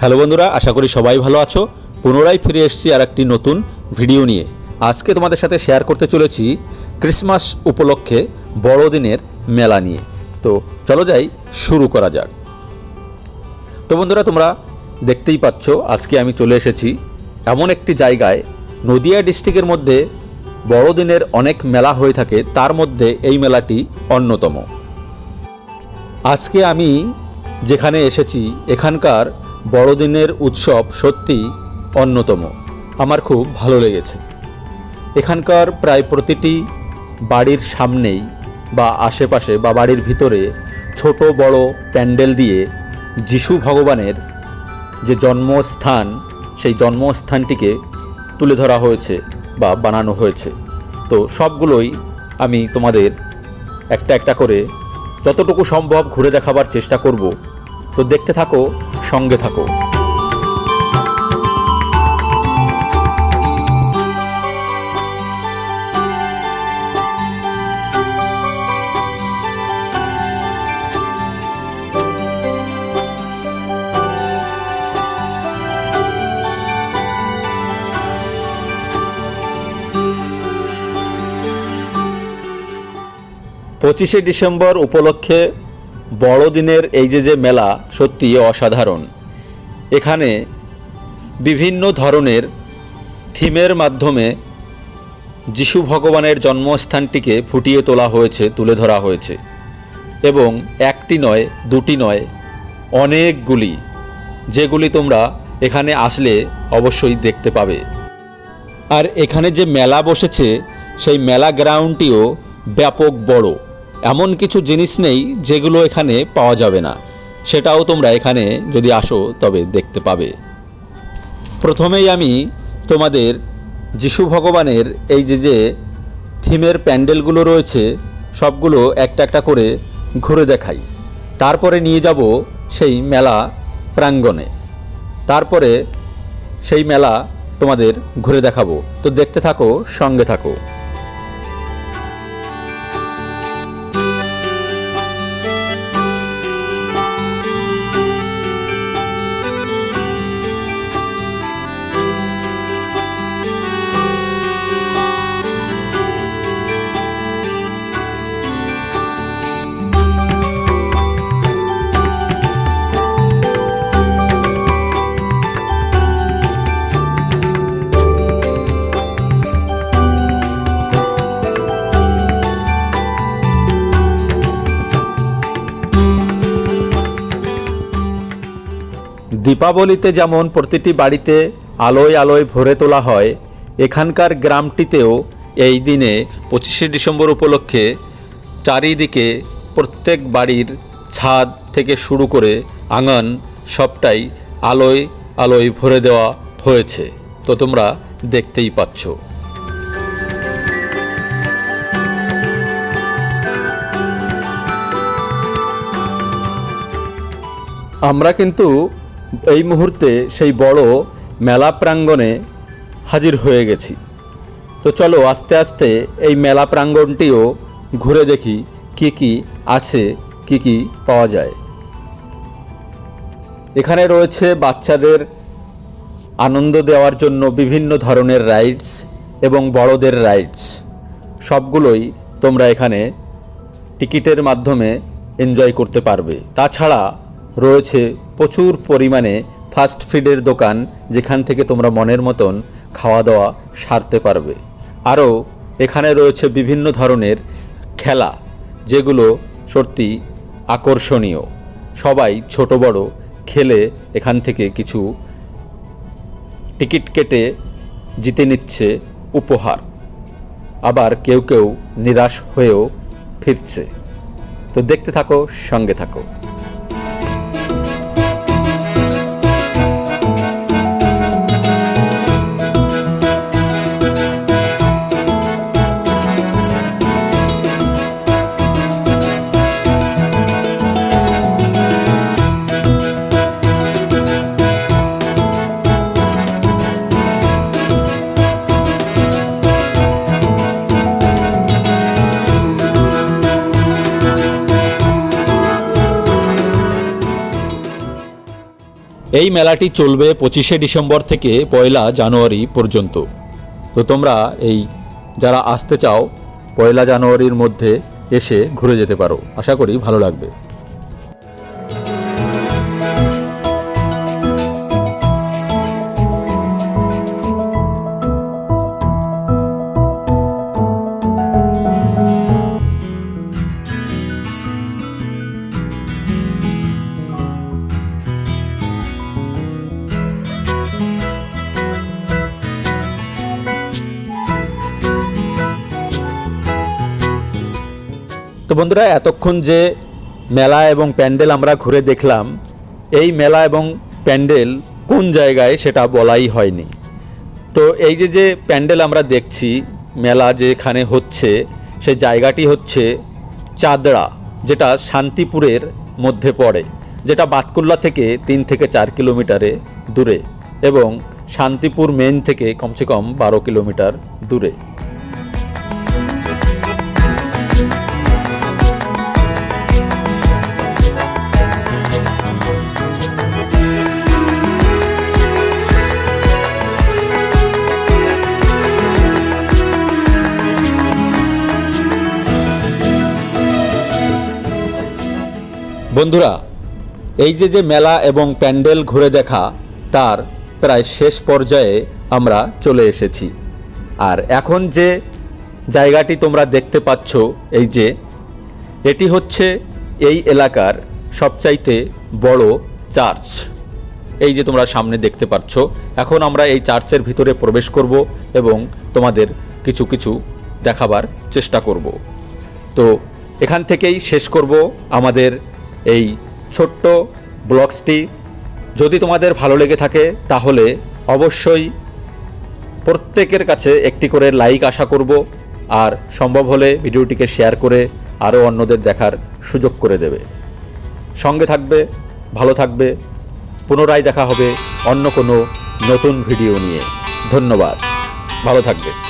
Hello বন্ধুরা, আশা করি সবাই ভালো আছো। পুনরায় ফিরে এসেছি আর একটি নতুন ভিডিও নিয়ে। আজকে তোমাদের সাথে শেয়ার করতে চলেছি ক্রিসমাস উপলক্ষে বড়দিনের মেলা নিয়ে। তো চলো যাই, শুরু করা যাক। তো বন্ধুরা, তোমরা দেখতেই পাচ্ছ, আজকে আমি চলে এসেছি এমন একটি জায়গায়, নদিয়া ডিস্ট্রিক্টের মধ্যে বড়দিনের অনেক মেলা হয়ে থাকে, তার মধ্যে এই মেলাটি অন্যতম। আজকে আমি যেখানে এসেছি, এখানকার বড়দিনের উৎসব সত্যি অন্যতম। আমার খুব ভালো লেগেছে। এখানকার প্রায় প্রতিটি বাড়ির সামনেই বা আশেপাশে বা বাড়ির ভিতরে ছোট বড় প্যান্ডেল দিয়ে যিশু ভগবানের যে জন্মস্থান, সেই জন্মস্থানটিকে তুলে ধরা হয়েছে বা বানানো হয়েছে। তো সবগুলোই আমি তোমাদের একটা একটা করে যতটুকু সম্ভব ঘুরে দেখাবার চেষ্টা করব। তো দেখতে থাকো সঙ্গে থাকো। পঁচিশে ডিসেম্বর উপলক্ষে বড়দিনের এই যে যে মেলা সত্যি অসাধারণ। এখানে বিভিন্ন ধরনের থিমের মাধ্যমে যিশু ভগবানের জন্মস্থানটিকে ফুটিয়ে তোলা হয়েছে, তুলে ধরা হয়েছে এবং একটি নয়, দুটি নয়, অনেকগুলি, যেগুলি তোমরা এখানে আসলে অবশ্যই দেখতে পাবে। আর এখানে যে মেলা বসেছে, সেই মেলা গ্রাউন্ডটিও ব্যাপক বড়। এমন কিছু জিনিস নেই যেগুলো এখানে পাওয়া যাবে না। সেটাও তোমরা এখানে যদি আসো তবে দেখতে পাবে। প্রথমেই আমি তোমাদের যিশু ভগবানের এই যে যে থিমের প্যান্ডেলগুলো রয়েছে, সবগুলো একটা একটা করে ঘুরে দেখাই। তারপরে নিয়ে যাব সেই মেলা প্রাঙ্গণে। তারপরে সেই মেলা তোমাদের ঘুরে দেখাবো। তো দেখতে থাকো, সঙ্গে থাকো। দীপাবলিতে যেমন প্রতিটি বাড়িতে আলোয় আলোয় ভরে তোলা হয়, এখানকার গ্রামটিতেও এই দিনে পঁচিশে ডিসেম্বর উপলক্ষে চারিদিকে প্রত্যেক বাড়ির ছাদ থেকে শুরু করে আঙান সবটাই আলোয় আলোয় ভরে দেওয়া হয়েছে। তো তোমরা দেখতেই পাচ্ছ। আমরা কিন্তু এই মুহূর্তে সেই বড় মেলা প্রাঙ্গণে হাজির হয়ে গেছি। তো চলো আস্তে আস্তে এই মেলা প্রাঙ্গণটিও ঘুরে দেখি কি কি আছে, কি কি পাওয়া যায়। এখানে রয়েছে বাচ্চাদের আনন্দ দেওয়ার জন্য বিভিন্ন ধরনের রাইডস এবং বড়দের রাইডস। সবগুলোই তোমরা এখানে টিকিটের মাধ্যমে এনজয় করতে পারবে। তাছাড়া রয়েছে প্রচুর পরিমাণে ফাস্ট ফুডের দোকান যেখান থেকে তোমরা মনের মতন খাওয়া দাওয়া সারতে পারবে। আরও এখানে রয়েছে বিভিন্ন ধরনের খেলা, যেগুলো সত্যি আকর্ষণীয়। সবাই ছোট বড় খেলে এখান থেকে কিছু টিকিট কেটে জিতে নিচ্ছে উপহার। আবার কেউ কেউ নিরাশ হয়েও ফিরছে। তো দেখতে থাকো, সঙ্গে থাকো। এই মেলাটি চলবে পঁচিশে ডিসেম্বর থেকে পয়লা জানুয়ারি পর্যন্ত। তো তোমরা এই যারা আসতে চাও, পয়লা জানুয়ারির মধ্যে এসে ঘুরে যেতে পারো। আশা করি ভালো লাগবে। তো বন্ধুরা, এতক্ষণ যে মেলা এবং প্যান্ডেল আমরা ঘুরে দেখলাম, এই মেলা এবং প্যান্ডেল কোন জায়গায় সেটা বলাই হয়নি। তো এই যে যে প্যান্ডেল আমরা দেখছি, মেলা যেখানে হচ্ছে সেই জায়গাটি হচ্ছে চাদড়া, যেটা শান্তিপুরের মধ্যে পড়ে, যেটা বাতকুল্লা থেকে তিন থেকে চার কিলোমিটারে দূরে এবং শান্তিপুর মেন থেকে কমসে কম বারো কিলোমিটার দূরে। বন্ধুরা, এই যে যে মেলা এবং প্যান্ডেল ঘুরে দেখা, তার প্রায় শেষ পর্যায়ে আমরা চলে এসেছি। আর এখন যে জায়গাটি তোমরা দেখতে পাচ্ছ, এই যে, এটি হচ্ছে এই এলাকার সবচাইতে বড় চার্চ। এই যে তোমরা সামনে দেখতে পাচ্ছ, এখন আমরা এই চার্চের ভিতরে প্রবেশ করব এবং তোমাদের কিছু কিছু দেখাবার চেষ্টা করব। তো এখান থেকেই শেষ করব আমাদের এই ছোট্ট ব্লগসটি যদি তোমাদের ভালো লেগে থাকে, তাহলে অবশ্যই প্রত্যেকের কাছে একটি করে লাইক আশা করব। আর সম্ভব হলে ভিডিওটিকে শেয়ার করে আরও অন্যদের দেখার সুযোগ করে দেবে। সঙ্গে থাকবে, ভালো থাকবে। পুনরায় দেখা হবে অন্য কোনো নতুন ভিডিও নিয়ে। ধন্যবাদ। ভালো থাকবে।